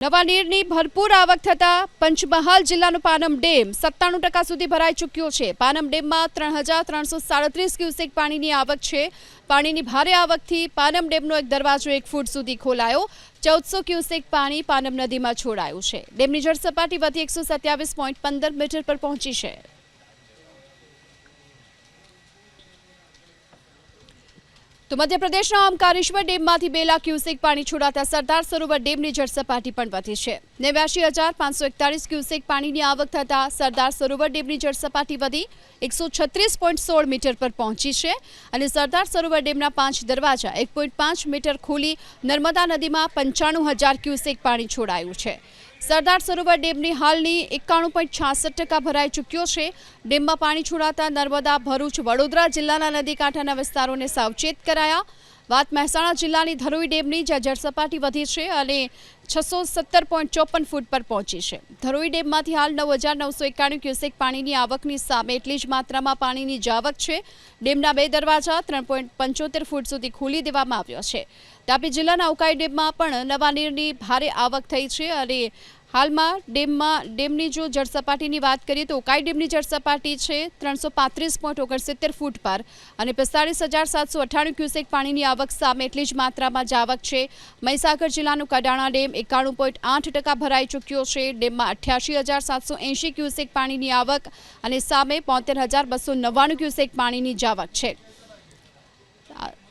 નવા નીરની ભરપૂર આવક થતાં પંચમહાલ જિલ્લાનો પાનમ ડેમ સત્તાણું ટકા સુધી ભરાઈ ચૂક્યો છે. પાનમ ડેમમાં ત્રણ હજાર ત્રણસો સાડત્રીસ ક્યુસેક પાણીની આવક છે. પાણીની ભારે આવકથી પાનમ ડેમનો એક દરવાજો એક ફૂટ સુધી ખોલાયો. ચૌદસો ક્યુસેક પાણી પાનમ નદીમાં છોડાયું છે. ડેમની જળ સપાટી વધી એકસો સત્યાવીસ પોઈન્ટ પંદર મીટર પર પહોંચી છે. તો મધ્યપ્રદેશના ઓમકારેશ્વર ડેમમાંથી બે લાખ ક્યુસેક પાણી છોડાતા સરદાર સરોવર ડેમની જળસપાટી પણ વધી છે. નેવ્યાસી હજાર પાંચસો એકતાલીસ ક્યુસેક પાણીની આવક થતાં સરદાર સરોવર ડેમની જળસપાટી વધી એકસો છત્રીસ પોઈન્ટ સોળ મીટર પર પહોંચી છે અને સરદાર સરોવર ડેમના પાંચ દરવાજા એક પોઈન્ટ પાંચ મીટર ખોલી નર્મદા નદીમાં પંચાણું હજાર ક્યુસેક પાણી છોડાયું છે. સરદાર સરોવર ડેમની હાલની એકાણું પોઈન્ટ છાસઠ ટકા ભરાઈ ચૂક્યો છે. ડેમમાં પાણી છોડાતા નર્મદા, ભરૂચ, વડોદરા જિલ્લાના નદી કાંઠાના વિસ્તારોને સાવચેત કરાયા. વાત મહેસાણા જિલ્લાની ધરોઈ ડેમની જ્યાં જળસપાટી વધી છે અને છસો સત્તર પોઈન્ટ ચોપન ફૂટ પર પહોંચી છે. ધરોઈ ડેમમાંથી હાલ નવ હજાર નવસો એકાણું ક્યુસેક પાણીની આવકની સામે એટલી જ માત્રામાં પાણીની જાવક છે. ડેમના બે દરવાજા ત્રણ પોઈન્ટ પંચોતેર ફૂટ સુધી ખોલી દેવામાં આવ્યો છે. તાપી જિલ્લાના ઉકાઈ ડેમમાં પણ નવા નીરની ભારે આવક થઈ છે અને હાલમાં ડેમમાં ડેમની જો જળસપાટીની વાત કરીએ તો ઉકાઈ ડેમની જળસપાટી છે ત્રણસો પાંત્રીસ પોઈન્ટ ઓગણસિત્તેર ફૂટ પર અને પિસ્તાળીસ હજાર સાતસો અઠ્ઠાણું ક્યુસેક પાણીની આવક સામે એટલી જ માત્રામાં જાવક છે. મહીસાગર જિલ્લાનું કડાણા ડેમ એકાણું પોઈન્ટ આઠ ટકા ભરાઈ ચૂક્યો છે. ડેમમાં અઠ્યાસી હજાર સાતસો એંશી ક્યુસેક પાણીની આવક અને સામે પોતેર હજાર બસો નવ્વાણું ક્યુસેક પાણીની જાવક છે.